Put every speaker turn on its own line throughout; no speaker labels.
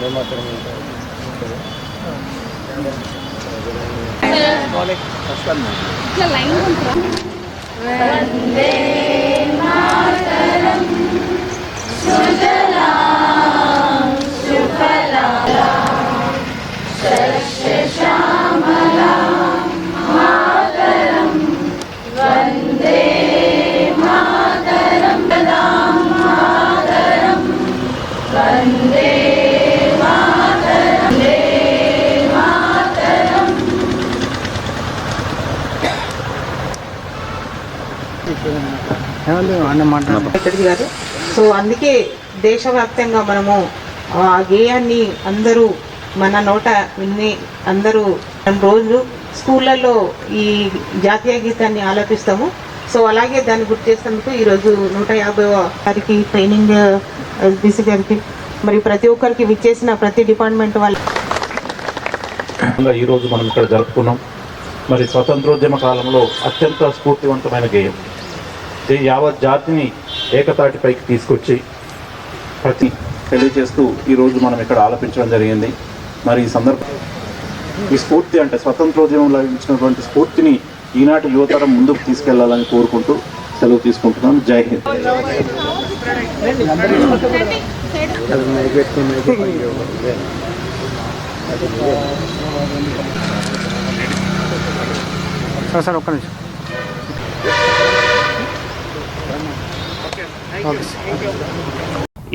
వందే మాత్రం ఉంటుంది.
ఇట్లా లైన్
సో అందుకే దేశవ్యాప్తంగా మనము ఆ గేయాన్ని అందరూ మన నోట విని అందరూ మనం రోజు స్కూళ్ళల్లో ఈ జాతీయ గీతాన్ని ఆలపిస్తాము. సో అలాగే దాన్ని గుర్తు చేసినందుకు ఈరోజు నూట యాభై వారికి ట్రైనింగ్ ఎస్బీసీ గారికి మరి ప్రతి ఒక్కరికి విచ్చేసిన ప్రతి డిపార్ట్మెంట్ వాళ్ళ
ఈరోజు మనం ఇక్కడ జరుపుకున్నాం. మరి స్వతంత్రోద్యమ కాలంలో అత్యంత స్ఫూర్తివంతమైన గేయం. యావత్ జాతిని ఏకతాటిపైకి తీసుకొచ్చి ప్రతి తెలియజేస్తూ ఈరోజు మనం ఇక్కడ ఆలపించడం జరిగింది. మరి ఈ సందర్భం ఈ స్ఫూర్తి అంటే స్వతంత్రోద్యమం లభించినటువంటి స్ఫూర్తిని ఈనాటి యువతరం ముందుకు తీసుకెళ్ళాలని కోరుకుంటూ సెలవు తీసుకుంటున్నాను జై హింద్.
సార్ సార్ ఒక్క నిమిషం.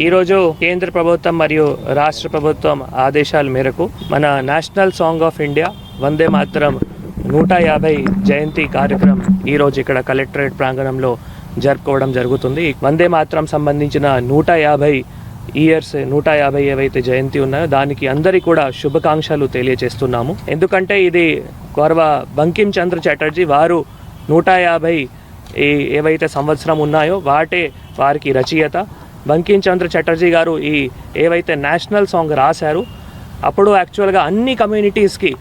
ఈరోజు కేంద్ర ప్రభుత్వం మరియు రాష్ట్ర ప్రభుత్వం ఆదేశాల మేరకు మన national song of India Vande మాత్రం నూట యాభై జయంతి కార్యక్రమం ఈరోజు ఇక్కడ కలెక్టరేట్ ప్రాంగణంలో జరుపుకోవడం జరుగుతుంది. వందే మాత్రం సంబంధించిన నూట యాభై ఇయర్స్ నూట యాభై ఏవైతే జయంతి ఉన్నాయో దానికి అందరి కూడా శుభాకాంక్షలు తెలియజేస్తున్నాము. ఎందుకంటే ఇది గౌరవ బంకిం చంద్ర చటర్జీ వారు నూట యాభై ఈ ఏవైతే సంవత్సరం ఉన్నాయో వాటే వారికి రచయిత బంకించంద్ర చటర్జీ గారు ఈ ఏవైతే నేషనల్ సాంగ్ రాశారు అప్పుడు యాక్చువల్గా అన్ని కమ్యూనిటీస్కి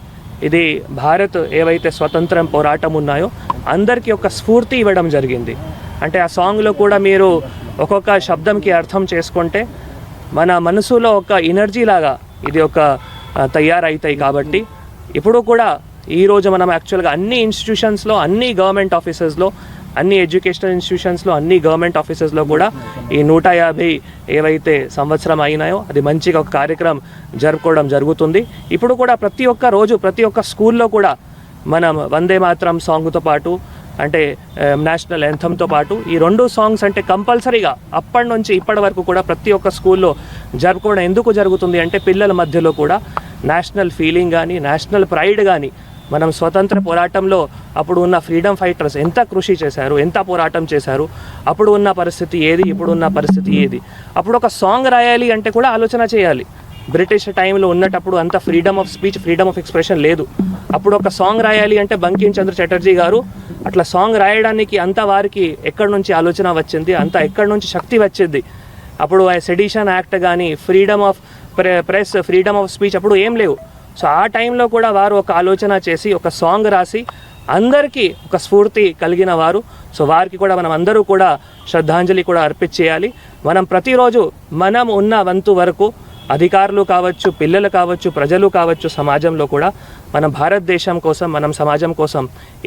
ఇది భారత్ ఏవైతే స్వతంత్రం పోరాటం ఉన్నాయో అందరికీ ఒక స్ఫూర్తి ఇవ్వడం జరిగింది. అంటే ఆ సాంగ్లో కూడా మీరు ఒక్కొక్క శబ్దంకి అర్థం చేసుకుంటే మన మనసులో ఒక ఎనర్జీ లాగా ఇది ఒక తయారవుతాయి కాబట్టి ఇప్పుడు కూడా ఈరోజు మనం యాక్చువల్గా అన్ని ఇన్స్టిట్యూషన్స్లో అన్ని గవర్నమెంట్ ఆఫీసెస్లో అన్ని ఎడ్యుకేషనల్ ఇన్స్టిట్యూషన్స్లో అన్ని గవర్నమెంట్ ఆఫీసెస్లో కూడా ఈ నూట యాభై ఏవైతే సంవత్సరం అయినాయో అది మంచిగా ఒక కార్యక్రమం జరుపుకోవడం జరుగుతుంది. ఇప్పుడు కూడా ప్రతి ఒక్క రోజు ప్రతి ఒక్క స్కూల్లో కూడా మనం వందే మాత్రం సాంగ్తో పాటు అంటే నేషనల్ ఎంథమ్తో పాటు ఈ రెండు సాంగ్స్ అంటే కంపల్సరీగా అప్పటి నుంచి ఇప్పటి వరకు కూడా ప్రతి ఒక్క స్కూల్లో జరుపుకోవడం ఎందుకు జరుగుతుంది అంటే పిల్లల మధ్యలో కూడా నేషనల్ ఫీలింగ్ కానీ నేషనల్ ప్రైడ్ కానీ మనం స్వతంత్ర పోరాటంలో అప్పుడు ఉన్న ఫ్రీడమ్ ఫైటర్స్ ఎంత కృషి చేశారు ఎంత పోరాటం చేశారు అప్పుడు ఉన్న పరిస్థితి ఏది ఇప్పుడు ఉన్న పరిస్థితి ఏది? అప్పుడు ఒక సాంగ్ రాయాలి అంటే కూడా ఆలోచన చేయాలి. బ్రిటిష్ టైంలో ఉన్నటప్పుడు అంత freedom of speech freedom of expression లేదు. అప్పుడు ఒక సాంగ్ రాయాలి అంటే బంకిం చంద్ర చటర్జీ గారు అట్లా సాంగ్ రాయడానికి అంత వారికి ఎక్కడి నుంచి ఆలోచన వచ్చింది అంత ఎక్కడి నుంచి శక్తి వచ్చింది? అప్పుడు సెడిషన్ యాక్ట్ కానీ freedom of press freedom of speech అప్పుడు ఏం లేవు. సో ఆ టైంలో కూడా వారు ఒక ఆలోచన చేసి ఒక సాంగ్ రాసి అందరికీ ఒక స్ఫూర్తి కలిగిన వారు. సో వారికి కూడా మనం అందరూ కూడా శ్రద్ధాంజలి కూడా అర్పించేయాలి. మనం ప్రతిరోజు మనం ఉన్న వంతు వరకు అధికారులు కావచ్చు పిల్లలు కావచ్చు ప్రజలు కావచ్చు సమాజంలో కూడా మన భారతదేశం కోసం మనం సమాజం కోసం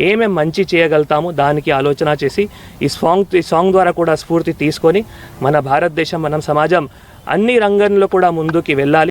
ఏమేం మంచి చేయగలుగుతామో దానికి ఆలోచన చేసి ఈ సాంగ్ ఈ సాంగ్ ద్వారా కూడా స్ఫూర్తి తీసుకొని మన భారతదేశం మనం సమాజం అన్ని రంగంలో కూడా ముందుకి వెళ్ళాలి.